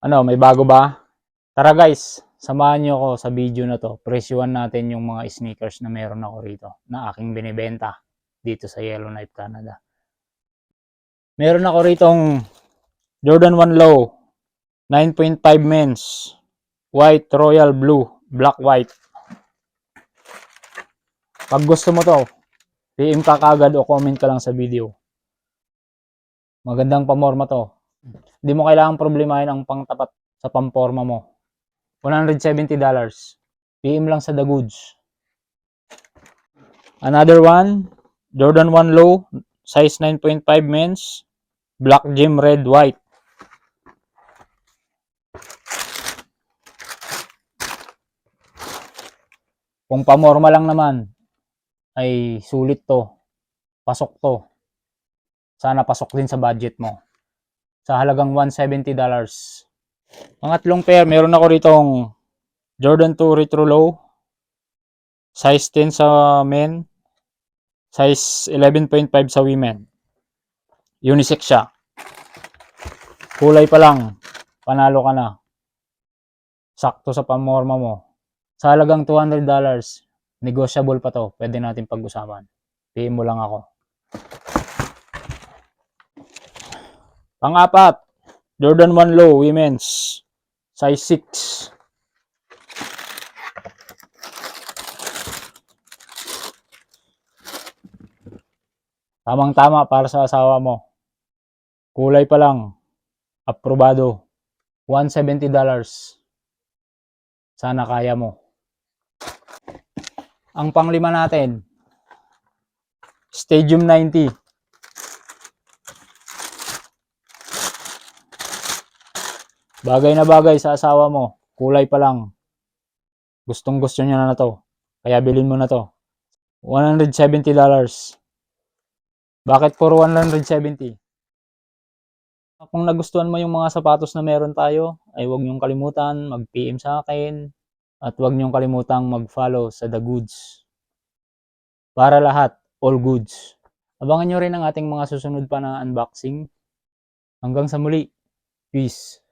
Ano, may bago ba? Tara guys, samahan niyo ako sa video na to. Presyuhan natin yung mga sneakers na meron ako rito na aking binibenta dito sa Yellowknife, Canada. Meron ako ritong Jordan 1 Low 9.5 men's white royal blue black white pag gusto mo to PM ka kagad o comment ka lang sa video magandang pamorma to hindi mo kailangang problemahin ang pangtapat sa pamporma mo $170 PM lang sa The Goods another one Jordan 1 Low size 9.5 men's black gym red white Kung pamorma lang naman, ay sulit to. Pasok to. Sana pasok din sa budget mo. Sa halagang $170. Pangatlong pair, meron ako ritong Jordan 2 Retro Low. Size 10 sa men. Size 11.5 sa women. Unisex siya. Kulay pa lang. Panalo ka na. Sakto sa pamorma mo sa halagang $200, negotiable pa to. Pwede natin pag-usapan. PM mo lang ako. Pang-apat, Jordan 1 Low Women's size 6. Tamang-tama para sa asawa mo. Kulay pa lang. Aprobado. $170. Sana kaya mo. Ang panglima natin, Stadium 90. Bagay na bagay sa asawa mo. Kulay pa lang. Gustong gusto niya na to. Kaya bilhin mo na to. $170. Bakit puro 170? Kung nagustuhan mo yung mga sapatos na meron tayo, ay huwag niyong kalimutan mag-PM sa akin at huwag niyong kalimutang mag-follow sa The Goods. Para lahat, all goods. Abangan niyo rin ang ating mga susunod pa na unboxing. Hanggang sa muli. Peace.